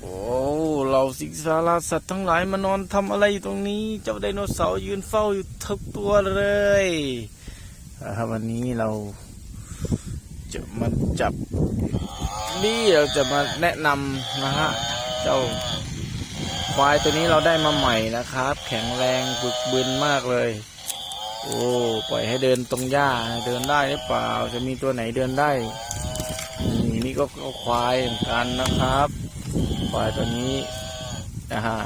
โอ้เราสิงสาราสัตว์ทั้งหลายมานอนทำอะไรอยู่ตรงนี้ เจ้าไดโนเสาร์ยืนเฝ้าอยู่ทุกตัวเลยครับวันนี้เราจะมาจับนี่เราจะมาแนะนำนะฮะเจ้าควายตัวนี้เราได้มาใหม่นะครับ แข็งแรงบึกบึนมากเลย โอ้ปล่อยให้เดินตรงหญ้าเดินได้หรือเปล่า จะมีตัวไหนเดินได้ นี่นี่ก็ควายเหมือนกันนะครับ ควายตัวนี้อ่า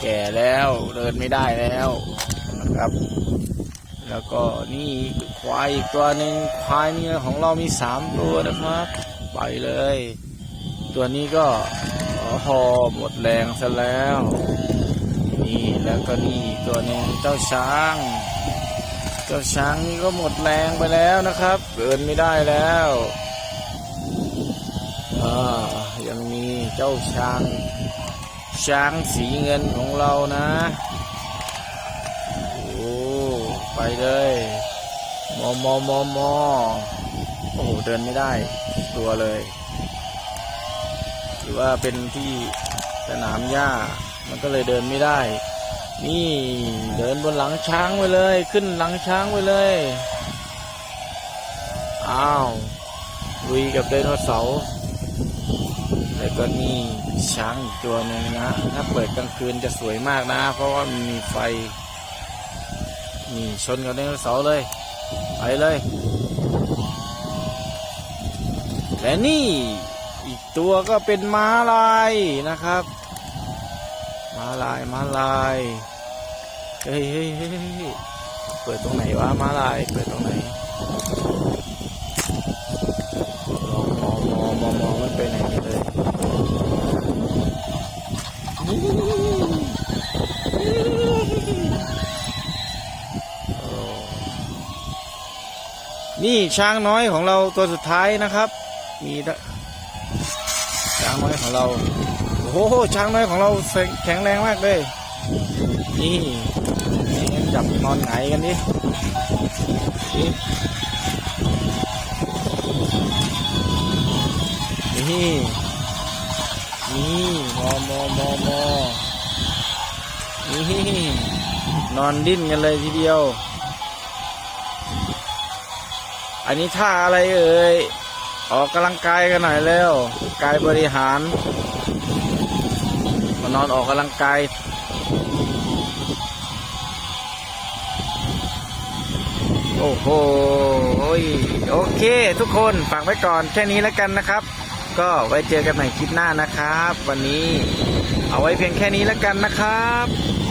แก่แล้วเดินไม่ได้แล้วนะครับ แล้วก็นี่ควายอีกตัวหนึ่งควายนี่ของเรามีสามตัวนะครับ ไปเลย ตัวนี้ก็อ๋อหมดแรงซะแล้ว นี่แล้วก็นี่ตัวหนึ่งเจ้าช้างเจ้าช้างนี่ก็หมดแรงไปแล้วนะครับ เดินไม่ได้แล้วอ่ายังมีเจ้าช้าง ช้างสีเงินของเรานะ โอ้ ไปเลยมอมอมอมอโอ้โห เดินไม่ได้ ตัวเลยหรือว่าเป็นที่สนามหญ้า มันก็เลยเดินไม่ได้ นี่เดินบนหลังช้างไปเลย ขึ้นหลังช้างไปเลย อ้าวลุยกับไดโนเสาร์ แล้วก็นี่ช้างอีกตัวหนึ่งนะ ถ้าเปิดกลางคืนจะสวยมากนะ เพราะว่ามีไฟนี่ชนกับไดโนเสาร์เลย ไปเลย และนี่อีกตัวก็เป็นม้าลายนะครับม้าลายม้าลายเฮ้ยเฮ้ยเฮ้ยเฮ้ยเปิดตรงไหนวะม้าลายเปิดตรงไหน นี่ช้างน้อยของเราตัวสุดท้ายนะครับ มีช้างน้อยของเรา โอ้โห ช้างน้อยของเราแข็งแรงมากเลย นี่จับนอนไหนกันดินี่ นี่มอมอมอมอนี่นอนดิ้นกันเลยทีเดียว อันนี้ท่าอะไรเอ่ย ออกกำลังกายกันหน่อยแล้วกายบริหาร มานอนออกกำลังกายโอ้โห โอเค ทุกคนฝากไว้ก่อนแค่นี้แล้วกันนะครับ ก็ไว้เจอกันใหม่คลิปหน้านะครับ วันนี้เอาไว้เพียงแค่นี้แล้วกันนะครับ